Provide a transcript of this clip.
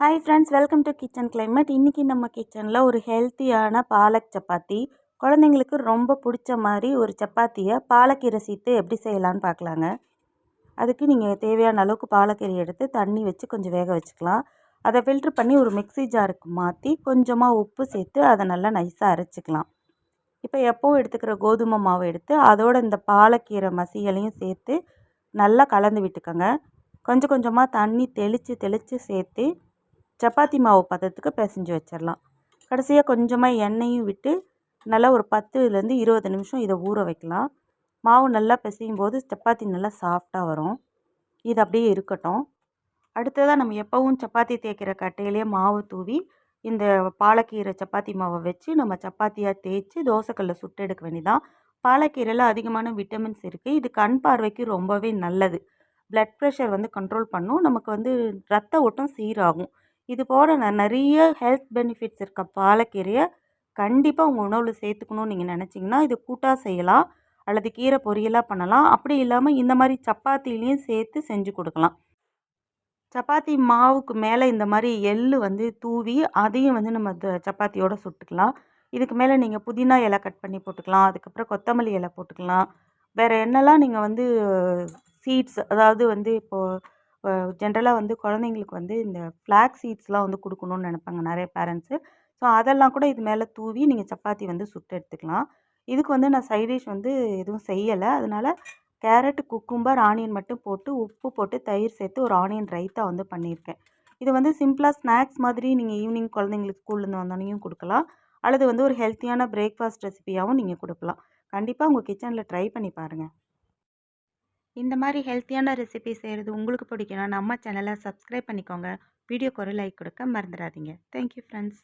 Hi friends welcome to kitchen climate இன்றைக்கி நம்ம கிச்சனில் ஒரு ஹெல்த்தியான பாலக் சப்பாத்தி. குழந்தைங்களுக்கு ரொம்ப பிடிச்ச மாதிரி ஒரு சப்பாத்தியை பாலக்கீரை சீத்து எப்படி செய்யலான்னு பார்க்கலாங்க அதுக்கு நீங்கள் தேவையான அளவுக்கு பாலக்கீரை எடுத்து தண்ணி வச்சு கொஞ்சம் வேக வச்சுக்கலாம். அதை ஃபில்ட்ரு பண்ணி ஒரு மிக்ஸி ஜாருக்கு மாற்றி கொஞ்சமாக உப்பு சேர்த்து அதை நல்லா நைஸாக அரைச்சிக்கலாம். இப்போ எப்போவும் எடுத்துக்கிற கோதுமை மாவு எடுத்து அதோட இந்த பாலக்கீரை மசிகளையும் சேர்த்து நல்லா கலந்து விட்டுக்கோங்க. கொஞ்சம் கொஞ்சமாக தண்ணி தெளித்து தெளித்து சேர்த்து சப்பாத்தி மாவு பதத்துக்கு பிசைஞ்சு வச்சிடலாம் கடைசியாக கொஞ்சமாக எண்ணெயும் விட்டு நல்லா ஒரு பத்துலேருந்து இருபது நிமிஷம் இதை ஊற வைக்கலாம். மாவு நல்லா பிசையும் போது சப்பாத்தி நல்லா சாஃப்டாக வரும். இது அப்படியே இருக்கட்டும். அடுத்ததாக நம்ம எப்போவும் சப்பாத்தி தேய்க்கிற கட்டையிலேயே மாவு தூவி இந்த பாலக்கீரை சப்பாத்தி மாவை வச்சு நம்ம சப்பாத்தியாக தேய்ச்சி தோசைக்கல்ல சுட்டு எடுக்க வேண்டியதான் பாலக்கீரையில் அதிகமான விட்டமின்ஸ் இருக்குது இது கண் பார்வைக்கு ரொம்பவே நல்லது. பிளட் ப்ரெஷர் வந்து கண்ட்ரோல் பண்ணும். நமக்கு வந்து ரத்த ஓட்டம் சீராகும். இது போல் நிறைய ஹெல்த் பெனிஃபிட்ஸ் இருக்க பாலக்கீரையை கண்டிப்பாக உங்கள் உணவில் சேர்த்துக்கணும்னு நீங்கள் நினச்சிங்கன்னா இது கூட்டாக செய்யலாம். அல்லது கீரை பொரியலாக பண்ணலாம். அப்படி இல்லாமல் இந்த மாதிரி சப்பாத்திலையும் சேர்த்து செஞ்சு கொடுக்கலாம். சப்பாத்தி மாவுக்கு மேலே இந்த மாதிரி எள் வந்து தூவி அதையும் வந்து நம்ம சப்பாத்தியோடு சுட்டுக்கலாம். இதுக்கு மேலே நீங்கள் புதினா இலை கட் பண்ணி போட்டுக்கலாம். அதுக்கப்புறம் கொத்தமல்லி இலை போட்டுக்கலாம். வேறு என்னெல்லாம் நீங்கள் வந்து சீட்ஸ் அதாவது வந்து இப்போது ஜென்ரலாக வந்து குழந்தைங்களுக்கு வந்து இந்த ஃப்ளாக் சீட்ஸ்லாம் வந்து கொடுக்கணுன்னு நினப்பாங்க நிறைய பேரண்ட்ஸு ஸோ அதெல்லாம் கூட இது மேலே தூவி நீங்கள் சப்பாத்தி வந்து சுட்டு எடுத்துக்கலாம். இதுக்கு வந்து நான் சைட் டிஷ் வந்து எதுவும் செய்யலை. அதனால் கேரட் குக்கும்பர் ஆனியன் மட்டும் போட்டு உப்பு போட்டு தயிர் சேர்த்து ஒரு ஆனியன் ரைத்தா வந்து பண்ணியிருக்கேன். இது வந்து சிம்பிளாக ஸ்நாக்ஸ் மாதிரி நீங்கள் ஈவினிங் குழந்தைங்களுக்கு ஸ்கூல்லேருந்து வந்தோடனையும் கொடுக்கலாம். அல்லது வந்து ஒரு ஹெல்த்தியான பிரேக்ஃபாஸ்ட் ரெசிபியாகவும் நீங்கள் கொடுக்கலாம். கண்டிப்பாக உங்கள் கிச்சனில் ட்ரை பண்ணி பாருங்கள் இந்த மாதிரி ஹெல்த்தியான ரெசிபி செய்கிறது உங்களுக்கு பிடிக்குன்னா நம்ம சேனலை சப்ஸ்கிரைப் பண்ணிக்கோங்க. வீடியோக்கு ஒரு லைக் கொடுக்க மறந்துடாதீங்க. Thank you friends